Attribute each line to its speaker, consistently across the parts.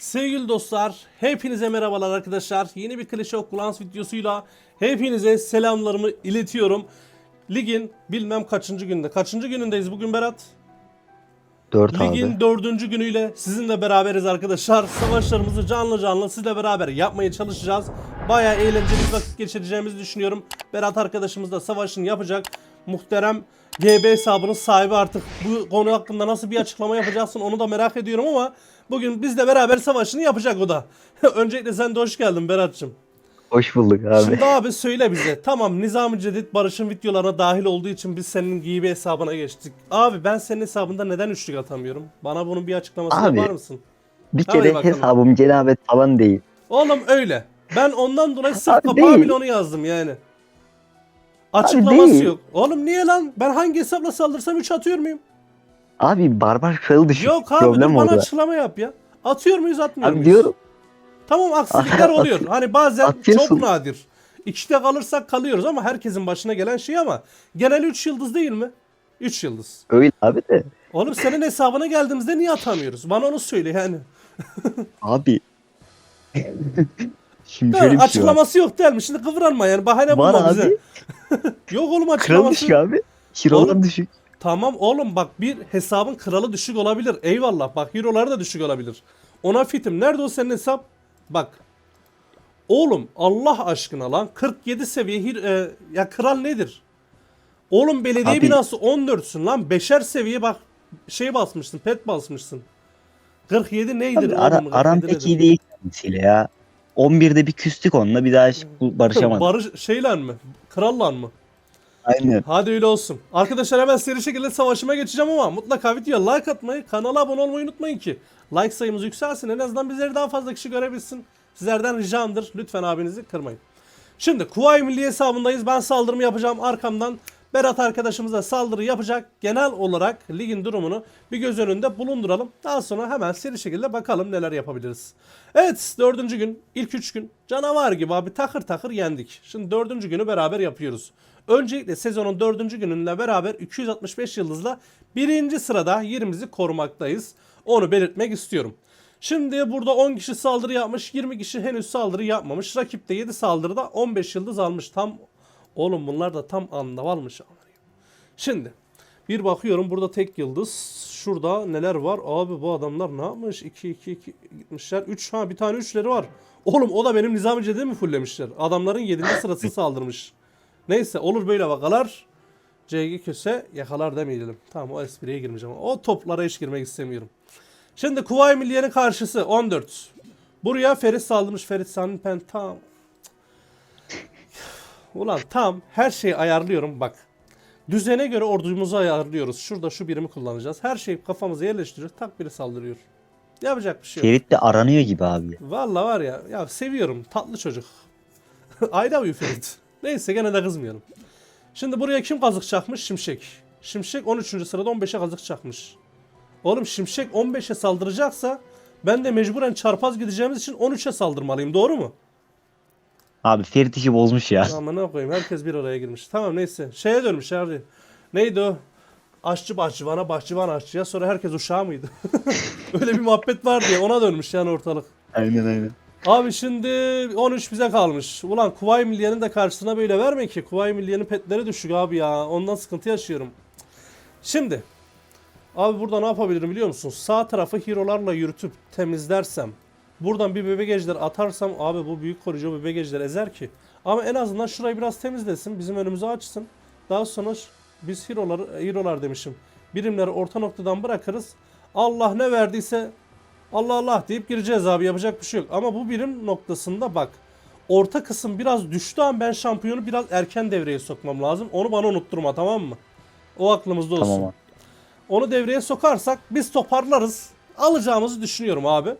Speaker 1: Sevgili dostlar, hepinize merhabalar arkadaşlar. Yeni bir Clash of Clans videosuyla hepinize selamlarımı iletiyorum. Ligin bilmem kaçıncı günde. Kaçıncı günündeyiz bugün Berat?
Speaker 2: 4
Speaker 1: Ligin
Speaker 2: abi.
Speaker 1: dördüncü günüyle sizinle beraberiz arkadaşlar. Savaşlarımızı canlı canlı sizle beraber yapmaya çalışacağız. Bayağı eğlenceli vakit geçireceğimizi düşünüyorum. Berat arkadaşımız da savaşını yapacak. Muhterem GB hesabının sahibi artık bu konu hakkında nasıl bir açıklama yapacaksın onu da merak ediyorum ama bugün bizle beraber savaşını yapacak o da. Öncelikle sen de hoş geldin Berat'cığım.
Speaker 2: Hoş bulduk abi.
Speaker 1: Şimdi abi söyle bize. Tamam Nizami Cedid Barış'ın videolarına dahil olduğu için biz senin gibi hesabına geçtik. Abi ben senin hesabında neden üçlük atamıyorum? Bana bunun bir açıklamasını
Speaker 2: Abi,
Speaker 1: yapar mısın?
Speaker 2: bir
Speaker 1: Hadi
Speaker 2: kere
Speaker 1: bakalım.
Speaker 2: hesabım cenabet falan değil.
Speaker 1: Oğlum öyle. Ben ondan dolayı sırf
Speaker 2: Abi
Speaker 1: kapağı
Speaker 2: değil.
Speaker 1: bile onu yazdım yani. Açıklaması yok. Oğlum niye lan? Ben hangi hesapla saldırsam 3 atıyor muyum?
Speaker 2: Abi barbar kralı düşük.
Speaker 1: Yok abi
Speaker 2: Problem
Speaker 1: dur bana
Speaker 2: orada.
Speaker 1: açıklama yap ya. Atıyor muyuz atmıyor
Speaker 2: Abi
Speaker 1: muyuz?
Speaker 2: diyorum.
Speaker 1: Tamam aksilikler oluyor. Hani bazen
Speaker 2: atıyorsun.
Speaker 1: çok nadir. İkide kalırsak kalıyoruz ama herkesin başına gelen şey ama genel 3 yıldız değil mi? 3 yıldız.
Speaker 2: Öyle abi de.
Speaker 1: Oğlum senin hesabına geldiğimizde niye atamıyoruz? Bana onu söyle yani.
Speaker 2: Abi. Şimdi
Speaker 1: Ya,
Speaker 2: şöyle bir şey var.
Speaker 1: açıklaması yok değil mi? Şimdi kıvranma yani bahane bulma bize. yok oğlum
Speaker 2: Kral
Speaker 1: açıklaması.
Speaker 2: düşük abi.
Speaker 1: Oğlum,
Speaker 2: düşük.
Speaker 1: Tamam oğlum bak bir hesabın kralı düşük olabilir. Eyvallah bak hero'ları da düşük olabilir. Ona fitim. Nerede o senin hesap? Bak. Oğlum Allah aşkına lan 47 seviye hir- e, ya kral nedir? Oğlum belediye
Speaker 2: Abi-
Speaker 1: binası 14'sün lan. 5'er seviye bak şey basmışsın pet basmışsın. 47 neydir
Speaker 2: Abi, ara,
Speaker 1: 47
Speaker 2: aram pek iyi değil kendisiyle ya. 11'de bir küstük onunla bir daha barışamadık.
Speaker 1: Barış şeyler mi? Krallan mı?
Speaker 2: Aynen.
Speaker 1: Hadi öyle olsun. Arkadaşlar hemen seri şekilde savaşıma geçeceğim ama mutlaka videoya like atmayı, kanala abone olmayı unutmayın ki like sayımız yükselsin. En azından bizleri daha fazla kişi görebilsin. Sizlerden ricamdır. Lütfen abinizi kırmayın. Şimdi Kuvayi Milli hesabındayız. Ben saldırımı yapacağım arkamdan. Berat arkadaşımız da saldırı yapacak. Genel olarak ligin durumunu bir göz önünde bulunduralım. Daha sonra hemen seri şekilde bakalım neler yapabiliriz. Evet dördüncü gün ilk üç gün canavar gibi abi takır takır yendik. Şimdi dördüncü günü beraber yapıyoruz. Öncelikle sezonun dördüncü gününle beraber 265 yıldızla birinci sırada yerimizi korumaktayız. Onu belirtmek istiyorum. Şimdi burada 10 kişi saldırı yapmış, 20 kişi henüz saldırı yapmamış. Rakip de 7 saldırıda 15 yıldız almış. Tam oğlum bunlar da tam anda almış. Şimdi bir bakıyorum burada tek yıldız. Şurada neler var? Abi bu adamlar ne yapmış? 2 2 2 gitmişler. 3 ha bir tane üçleri var. Oğlum o da benim Nizami Cedid'i mi fulllemişler? Adamların 7. sırası saldırmış. Neyse olur böyle vakalar. CG köse yakalar demeyelim. Tamam o espriye girmeyeceğim. O toplara hiç girmek istemiyorum. Şimdi Kuvayi Milliye'nin karşısı 14. Buraya Ferit saldırmış. Ferit Sanpen tam. Ulan tam her şeyi ayarlıyorum bak. Düzene göre ordumuzu ayarlıyoruz. Şurada şu birimi kullanacağız. Her şeyi kafamıza yerleştiriyoruz. Tak biri saldırıyor. Yapacak bir şey yok.
Speaker 2: Ferit de aranıyor gibi abi.
Speaker 1: Vallahi var ya, ya seviyorum tatlı çocuk. Love you Ferit. Neyse gene de kızmıyorum. Şimdi buraya kim kazık çakmış? Şimşek. Şimşek 13. sırada 15'e kazık çakmış. Oğlum Şimşek 15'e saldıracaksa ben de mecburen çarpaz gideceğimiz için 13'e saldırmalıyım doğru mu?
Speaker 2: Abi Ferit işi bozmuş ya.
Speaker 1: Ama ne koyayım herkes bir araya girmiş. Tamam neyse şeye dönmüş abi. Neydi o? Aşçı bahçıvana, bahçıvan aşçıya sonra herkes uşağı mıydı? Öyle bir muhabbet var diye ona dönmüş yani ortalık.
Speaker 2: Aynen aynen.
Speaker 1: Abi şimdi 13 bize kalmış. Ulan Kuvayi Milliye'nin de karşısına böyle verme ki. Kuvayi Milliye'nin petleri düşük abi ya. Ondan sıkıntı yaşıyorum. Şimdi. Abi burada ne yapabilirim biliyor musun? Sağ tarafı hero'larla yürütüp temizlersem. Buradan bir bebek ejder atarsam abi bu büyük koruyucu bebek ejder ezer ki. Ama en azından şurayı biraz temizlesin. Bizim önümüzü açsın. Daha sonra biz hero'ları, hero'lar demişim. Birimleri orta noktadan bırakırız. Allah ne verdiyse Allah Allah deyip gireceğiz abi yapacak bir şey yok. Ama bu birim noktasında bak orta kısım biraz düştü ama ben şampiyonu biraz erken devreye sokmam lazım. Onu bana unutturma tamam mı? O aklımızda olsun.
Speaker 2: Tamam.
Speaker 1: Onu devreye sokarsak biz toparlarız. Alacağımızı düşünüyorum abi.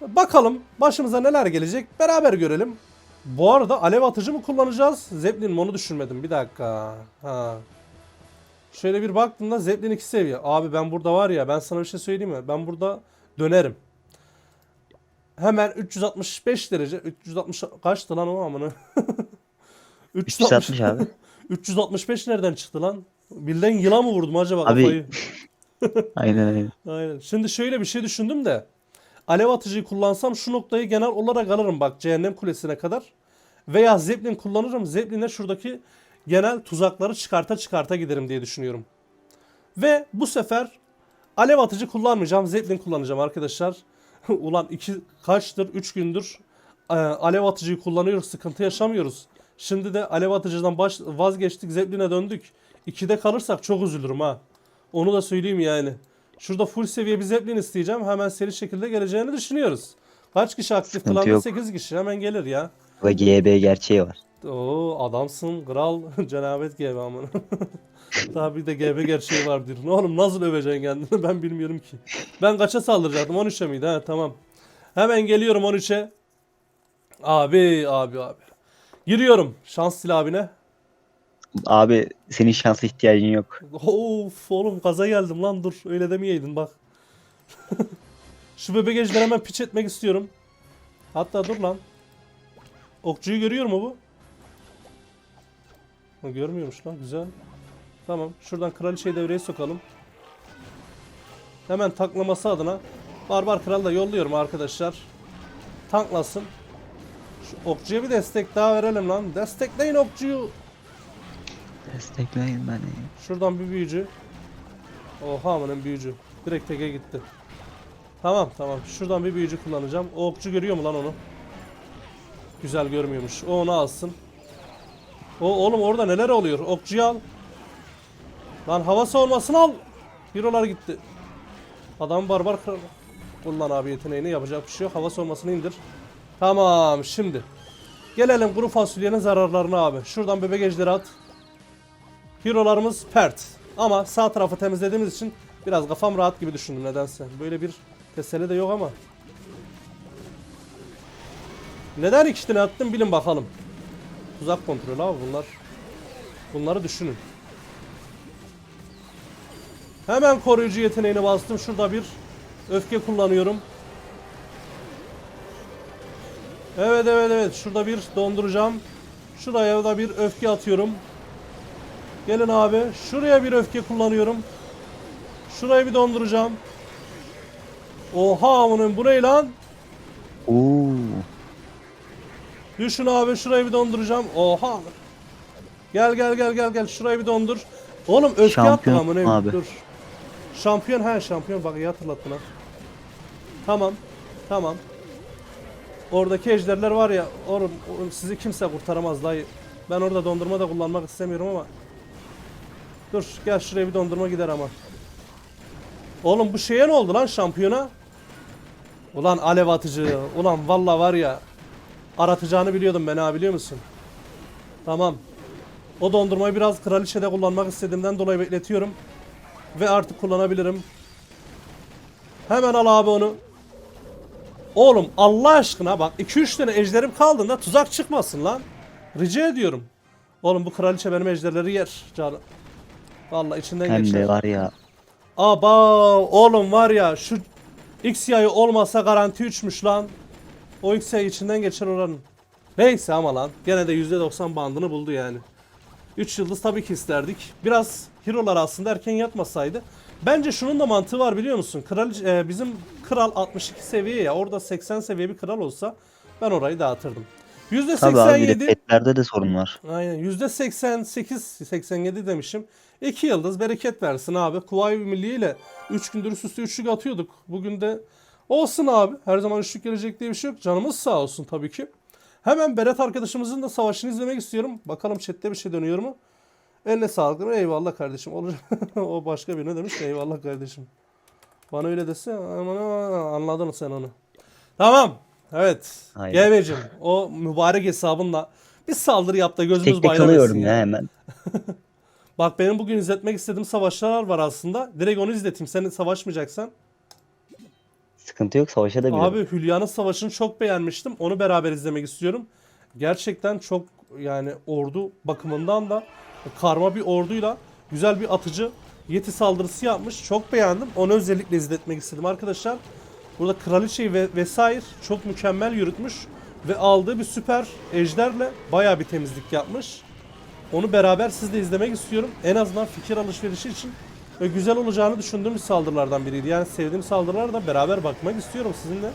Speaker 1: Bakalım başımıza neler gelecek beraber görelim. Bu arada alev atıcı mı kullanacağız? Zeppelin mi onu düşünmedim. Bir dakika. Ha. Şöyle bir baktığımda Zeppelin 2 seviye. Abi ben burada var ya ben sana bir şey söyleyeyim mi? Ben burada dönerim. Hemen 365 derece. 360 kaçtı lan o amına?
Speaker 2: 360 abi.
Speaker 1: 365 nereden çıktı lan? Bilden yıla mı vurdum acaba
Speaker 2: Abi-
Speaker 1: kafayı?
Speaker 2: Aynen aynen.
Speaker 1: Aynen. Şimdi şöyle bir şey düşündüm de. Alev atıcıyı kullansam şu noktayı genel olarak alırım bak cehennem kulesine kadar. Veya zeplin kullanırım. Zeplin'e şuradaki genel tuzakları çıkarta çıkarta giderim diye düşünüyorum. Ve bu sefer alev atıcı kullanmayacağım. Zeppelin kullanacağım arkadaşlar. Ulan iki kaçtır? Üç gündür e, alev atıcıyı kullanıyoruz. Sıkıntı yaşamıyoruz. Şimdi de alev atıcıdan baş, vazgeçtik. Zeppelin'e döndük. İkide kalırsak çok üzülürüm ha. Onu da söyleyeyim yani. Şurada full seviye bir Zeppelin isteyeceğim. Hemen seri şekilde geleceğini düşünüyoruz. Kaç kişi aktif?
Speaker 2: Sıkıntı
Speaker 1: Klanda
Speaker 2: yok.
Speaker 1: 8 kişi. Hemen gelir ya.
Speaker 2: Ve GB gerçeği var.
Speaker 1: Oo adamsın kral cenabet GB amına. Daha bir de GB gerçeği var diyor. Ne oğlum nasıl öveceksin kendini ben bilmiyorum ki. Ben kaça saldıracaktım 13'e miydi ha tamam. Hemen geliyorum 13'e. Abi abi abi. Giriyorum şans sil abine.
Speaker 2: Abi senin şansa ihtiyacın yok.
Speaker 1: Of oğlum gaza geldim lan dur öyle demeyeydin bak. Şu bebek ejderi hemen piç etmek istiyorum. Hatta dur lan. Okçuyu görüyor mu bu? Görmüyormuş lan güzel. Tamam şuradan kraliçeyi devreye sokalım. Hemen taklaması adına Barbar Kral da yolluyorum arkadaşlar. Tanklasın. Şu okçuya bir destek daha verelim lan. Destekleyin okçuyu.
Speaker 2: Destekleyin beni.
Speaker 1: Şuradan bir büyücü. Oha amanın büyücü. Direkt teke gitti. Tamam tamam. Şuradan bir büyücü kullanacağım. O okçu görüyor mu lan onu? Güzel görmüyormuş. O onu alsın. O oğlum orada neler oluyor? Okçuyu al. Lan hava savunmasını al. Hero'lar gitti. Adam barbar kral. Kullan abi yeteneğini yapacak bir şey yok. Hava savunmasını indir. Tamam şimdi. Gelelim kuru fasulyenin zararlarına abi. Şuradan bebek ejderi at. Hero'larımız pert. Ama sağ tarafı temizlediğimiz için biraz kafam rahat gibi düşündüm nedense. Böyle bir teselli de yok ama. Neden iki tane attım bilin bakalım. Tuzak kontrolü abi bunlar. Bunları düşünün. Hemen koruyucu yeteneğini bastım. Şurada bir öfke kullanıyorum. Evet evet evet. Şurada bir donduracağım. Şuraya da bir öfke atıyorum. Gelin abi. Şuraya bir öfke kullanıyorum. Şurayı bir donduracağım. Oha amının bu ne lan?
Speaker 2: Oo.
Speaker 1: Düşün abi şurayı bir donduracağım. Oha. Gel gel gel gel gel şurayı bir dondur. Oğlum öfke attım amına.
Speaker 2: abi.
Speaker 1: Dur. Şampiyon ha şampiyon bak iyi hatırlattın ha. Tamam. Tamam. Oradaki ejderler var ya oğlum, oğlum sizi kimse kurtaramaz dayı. Ben orada dondurma da kullanmak istemiyorum ama. Dur gel şuraya bir dondurma gider ama. Oğlum bu şeye ne oldu lan şampiyona? Ulan alev atıcı. Ulan valla var ya. Aratacağını biliyordum ben ha biliyor musun? Tamam. O dondurmayı biraz kraliçede kullanmak istediğimden dolayı bekletiyorum. Ve artık kullanabilirim. Hemen al abi onu. Oğlum Allah aşkına bak 2-3 tane ejderim kaldığında tuzak çıkmasın lan. Rica ediyorum. Oğlum bu kraliçe benim ejderleri yer canım. Vallahi içinden
Speaker 2: Hem
Speaker 1: geçer.
Speaker 2: de var ya.
Speaker 1: Aba oğlum var ya şu X yayı olmasa garanti 3'müş lan. O X yayı içinden geçer oranın. Neyse ama lan gene de %90 bandını buldu yani. 3 yıldız tabii ki isterdik. Biraz hero'lar aslında erken yatmasaydı. Bence şunun da mantığı var biliyor musun? Kral, e, bizim kral 62 seviye ya orada 80 seviye bir kral olsa ben orayı dağıtırdım.
Speaker 2: Tabii abi
Speaker 1: %87
Speaker 2: de sorun var.
Speaker 1: Aynen %88 87 demişim. 2 yıldız bereket versin abi. Kuvayi Milli ile 3 gündür üst üste üçlük atıyorduk. Bugün de olsun abi. Her zaman üçlük gelecek diye bir şey yok. Canımız sağ olsun tabii ki. Hemen Berat arkadaşımızın da savaşını izlemek istiyorum. Bakalım chatte bir şey dönüyor mu? Eline sağlık. Eyvallah kardeşim. Olur. o başka birine demiş de eyvallah kardeşim. Bana öyle dese aman anladın sen onu. Tamam. Evet. GB'cim o mübarek hesabınla bir saldırı yap da gözümüz bayram etsin ya
Speaker 2: hemen.
Speaker 1: Bak benim bugün izletmek istediğim savaşlar var aslında. Direkt onu izleteyim. Sen savaşmayacaksan.
Speaker 2: Sıkıntı yok savaşabilirim.
Speaker 1: Abi Hülya'nın savaşını çok beğenmiştim. Onu beraber izlemek istiyorum. Gerçekten çok yani ordu bakımından da karma bir orduyla güzel bir atıcı yeti saldırısı yapmış. Çok beğendim. Onu özellikle izletmek istedim arkadaşlar. Burada kraliçeyi ve vesaire çok mükemmel yürütmüş ve aldığı bir süper ejderle bayağı bir temizlik yapmış. Onu beraber sizle izlemek istiyorum. En azından fikir alışverişi için ve güzel olacağını düşündüğüm saldırılardan biriydi. Yani sevdiğim saldırılara da beraber bakmak istiyorum sizinle.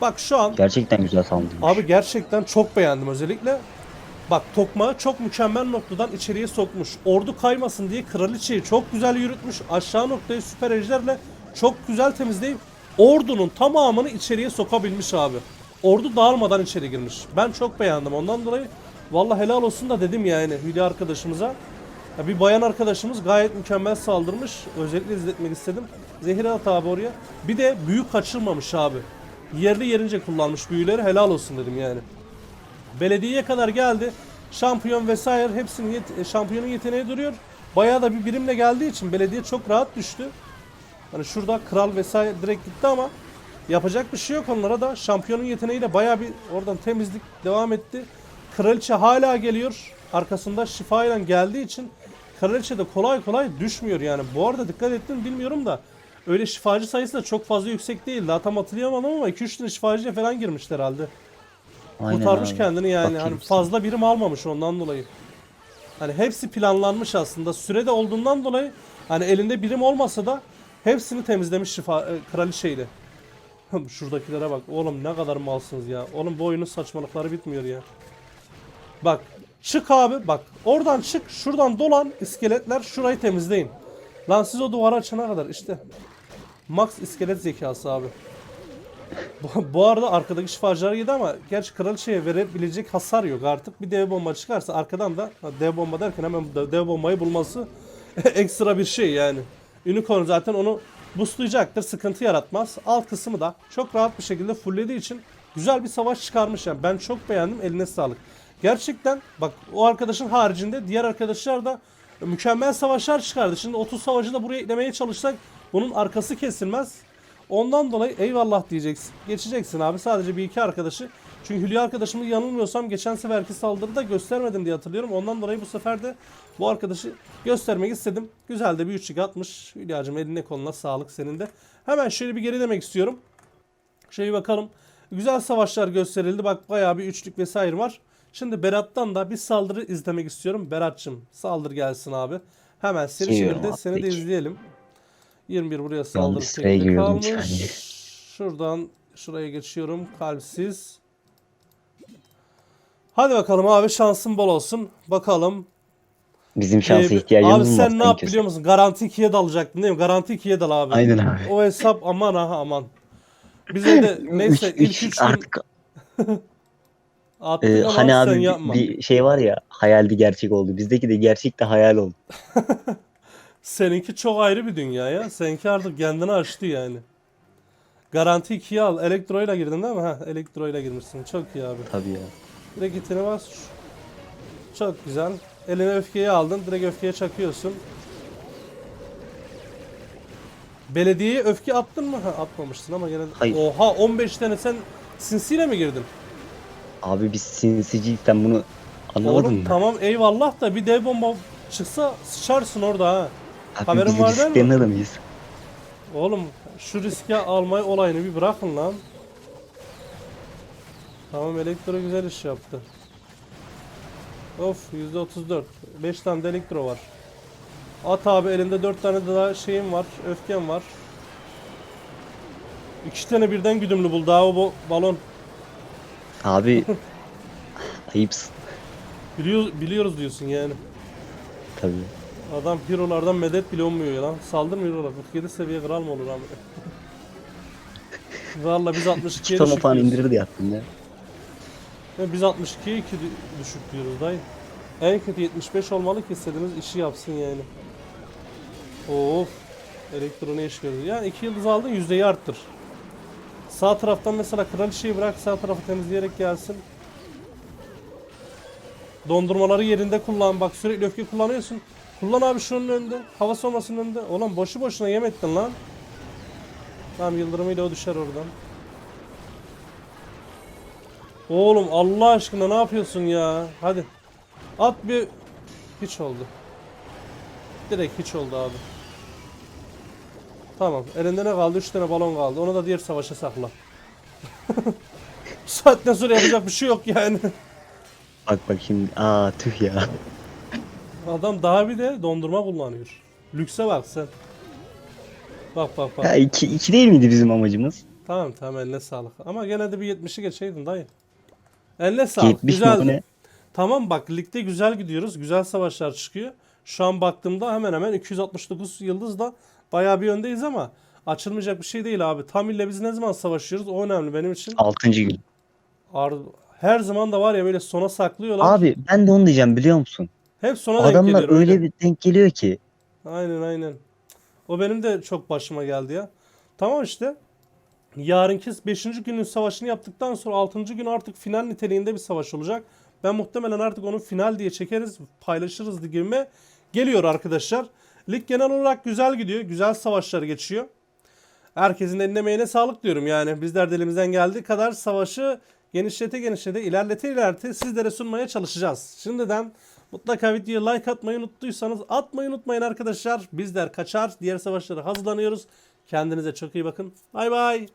Speaker 1: Bak şu an
Speaker 2: Gerçekten güzel saldırmış.
Speaker 1: Abi gerçekten çok beğendim özellikle. Bak tokmağı çok mükemmel noktadan içeriye sokmuş. Ordu kaymasın diye kraliçeyi çok güzel yürütmüş. Aşağı noktayı süper ejderle çok güzel temizleyip ordunun tamamını içeriye sokabilmiş abi. Ordu dağılmadan içeri girmiş. Ben çok beğendim ondan dolayı. Vallahi helal olsun da dedim yani Hülya arkadaşımıza. Ya bir bayan arkadaşımız gayet mükemmel saldırmış. Özellikle izletmek istedim. Zehir at abi oraya. Bir de büyük kaçırmamış abi. Yerli yerince kullanmış büyüleri helal olsun dedim yani. Belediyeye kadar geldi. Şampiyon vesaire hepsinin yet- e, şampiyonun yeteneği duruyor. Bayağı da bir birimle geldiği için belediye çok rahat düştü. Hani şurada kral vesaire direkt gitti ama yapacak bir şey yok onlara da. Şampiyonun yeteneğiyle bayağı bir oradan temizlik devam etti. Kraliçe hala geliyor. Arkasında şifayla geldiği için kraliçe de kolay kolay düşmüyor yani. Bu arada dikkat ettim bilmiyorum da öyle şifacı sayısı da çok fazla yüksek değil. Daha tam hatırlayamadım ama 2-3 tane şifacıya falan girmişler herhalde.
Speaker 2: Aynen
Speaker 1: Kurtarmış
Speaker 2: abi.
Speaker 1: kendini yani.
Speaker 2: Bakayım
Speaker 1: Hani fazla birim almamış ondan dolayı. Hani hepsi planlanmış aslında. Sürede olduğundan dolayı hani elinde birim olmasa da hepsini temizlemiş şifa e, kraliçeyle. Şuradakilere bak. Oğlum ne kadar malsınız ya. Oğlum bu oyunun saçmalıkları bitmiyor ya. Bak çık abi bak oradan çık şuradan dolan iskeletler şurayı temizleyin. Lan siz o duvarı açana kadar işte. Max iskelet zekası abi. Bu, bu arada arkadaki şifacılar yedi ama gerçi kraliçeye verebilecek hasar yok artık. Bir dev bomba çıkarsa arkadan da dev bomba derken hemen de- dev bombayı bulması ekstra bir şey yani. Unicorn zaten onu boostlayacaktır. Sıkıntı yaratmaz. Alt kısmı da çok rahat bir şekilde fulllediği için güzel bir savaş çıkarmış yani. Ben çok beğendim. Eline sağlık. Gerçekten bak o arkadaşın haricinde diğer arkadaşlar da mükemmel savaşlar çıkardı. Şimdi 30 savaşı da buraya eklemeye çalışsak bunun arkası kesilmez. Ondan dolayı eyvallah diyeceksin. Geçeceksin abi sadece bir iki arkadaşı. Çünkü Hülya arkadaşımı yanılmıyorsam geçen seferki saldırıda göstermedim diye hatırlıyorum. Ondan dolayı bu sefer de bu arkadaşı göstermek istedim. Güzel de bir üçlük atmış. Hülya'cığım eline koluna sağlık senin de. Hemen şöyle bir geri demek istiyorum. Şöyle bakalım. Güzel savaşlar gösterildi. Bak bayağı bir üçlük vesaire var. Şimdi Berat'tan da bir saldırı izlemek istiyorum. Berat'cığım saldır gelsin abi. Hemen seri
Speaker 2: Geliyorum
Speaker 1: şekilde
Speaker 2: abi,
Speaker 1: seni de
Speaker 2: peki.
Speaker 1: izleyelim. 21 buraya saldırı
Speaker 2: sıraya
Speaker 1: şekli
Speaker 2: giriyordum
Speaker 1: kalmış. Şuradan şuraya geçiyorum. Kalpsiz. Hadi bakalım abi şansın bol olsun. Bakalım.
Speaker 2: Bizim şansa
Speaker 1: Ee,
Speaker 2: ihtiyacımız
Speaker 1: Abi
Speaker 2: mı var
Speaker 1: sen ne yap
Speaker 2: sanki?
Speaker 1: biliyor musun? Garanti 2'ye dalacaktın değil mi? Garanti 2'ye dal abi.
Speaker 2: Aynen abi.
Speaker 1: O hesap aman aha aman. Bize de neyse
Speaker 2: Üç-
Speaker 1: ilk
Speaker 2: üç
Speaker 1: 3 gün
Speaker 2: artık e,
Speaker 1: ama
Speaker 2: hani abi
Speaker 1: yapma.
Speaker 2: bir, bir şey var ya hayaldi gerçek oldu. Bizdeki de gerçek de hayal oldu.
Speaker 1: Seninki çok ayrı bir dünya ya. Seninki artık kendini aştı yani. Garanti 2'ye al. Elektroyla girdin değil mi? Ha, elektroyla girmişsin. Çok iyi abi.
Speaker 2: Tabii ya.
Speaker 1: Direkt itine bas. Çok güzel. Eline öfkeyi aldın. Direkt öfkeye çakıyorsun. Belediyeye öfke attın mı? Ha, atmamışsın ama gene.
Speaker 2: Hayır.
Speaker 1: Oha 15 tane sen sinsiyle mi girdin?
Speaker 2: Abi biz sinsiciyiz sen bunu anlamadın
Speaker 1: Oğlum
Speaker 2: mı?
Speaker 1: tamam eyvallah da bir dev bomba çıksa sıçarsın orada ha.
Speaker 2: Abi
Speaker 1: haberin
Speaker 2: biz
Speaker 1: var değil mi?
Speaker 2: risklerin adamıyız.
Speaker 1: Oğlum şu riske almayı olayını bir bırakın lan. Tamam elektro güzel iş yaptı. Of %34. 5 tane de elektro var. At abi elinde 4 tane daha şeyim var. Öfkem var. 2 tane birden güdümlü buldu o bo- balon.
Speaker 2: Abi ayıpsın
Speaker 1: Biliyor, biliyoruz diyorsun yani.
Speaker 2: tabii.
Speaker 1: Adam hero'lardan medet bile olmuyor ya lan. Saldırın hero'lar. 47 seviye kral mı olur abi? Valla biz 62'ye
Speaker 2: Çiftama
Speaker 1: düşük
Speaker 2: falan
Speaker 1: diyoruz.
Speaker 2: indirir diye attım ya.
Speaker 1: Ya biz 62'ye 2 dü- düşük diyoruz dayı. En kötü 75 olmalı ki istediğimiz işi yapsın yani. Of. Elektro ne iş görüyor? Yani 2 yıldız aldın yüzdeyi arttır. Sağ taraftan mesela kraliçeyi bırak sağ tarafı temizleyerek gelsin. Dondurmaları yerinde kullan. Bak sürekli öfke kullanıyorsun. Kullan abi şunun önünde. Hava soğumasının önünde. Ulan boşu boşuna yem ettin lan. Tamam yıldırımıyla o düşer oradan. Oğlum Allah aşkına ne yapıyorsun ya? Hadi. At bir... Hiç oldu. Direkt hiç oldu abi. Tamam. Elinde ne kaldı? 3 tane balon kaldı. Onu da diğer savaşa sakla. Saatten sonra yapacak bir şey yok yani.
Speaker 2: Bak bak şimdi aa tüh ya.
Speaker 1: Adam daha bir de dondurma kullanıyor. Lükse bak sen. Bak bak bak.
Speaker 2: Ya iki, iki değil miydi bizim amacımız?
Speaker 1: Tamam tamam eline sağlık. Ama gene de bir 70'i geçeydin dayı. Eline sağlık.
Speaker 2: 70 mi
Speaker 1: Güzeldi.
Speaker 2: o ne?
Speaker 1: Tamam bak ligde güzel gidiyoruz. Güzel savaşlar çıkıyor. Şu an baktığımda hemen hemen 269 yıldızla bayağı bir öndeyiz ama açılmayacak bir şey değil abi. Tam ile biz ne zaman savaşıyoruz? O önemli benim için.
Speaker 2: Altıncı gün.
Speaker 1: Ar- Her zaman da var ya böyle sona saklıyorlar.
Speaker 2: Abi ben de onu diyeceğim biliyor musun?
Speaker 1: Hep sona denk
Speaker 2: Adamlar
Speaker 1: geliyor
Speaker 2: öyle bir denk geliyor ki.
Speaker 1: Aynen aynen. O benim de çok başıma geldi ya. Tamam işte. Yarınki 5. günün savaşını yaptıktan sonra 6. gün artık final niteliğinde bir savaş olacak. Ben muhtemelen artık onu final diye çekeriz, paylaşırız ligime. Geliyor arkadaşlar. Lig genel olarak güzel gidiyor. Güzel savaşlar geçiyor. Herkesin eline emeğine sağlık diyorum yani. Bizler de elimizden geldiği kadar savaşı genişlete genişlete ilerlete ilerlete sizlere sunmaya çalışacağız. Şimdiden mutlaka videoya like atmayı unuttuysanız atmayı unutmayın arkadaşlar. Bizler kaçar diğer savaşlara hazırlanıyoruz. Kendinize çok iyi bakın. Bay bay.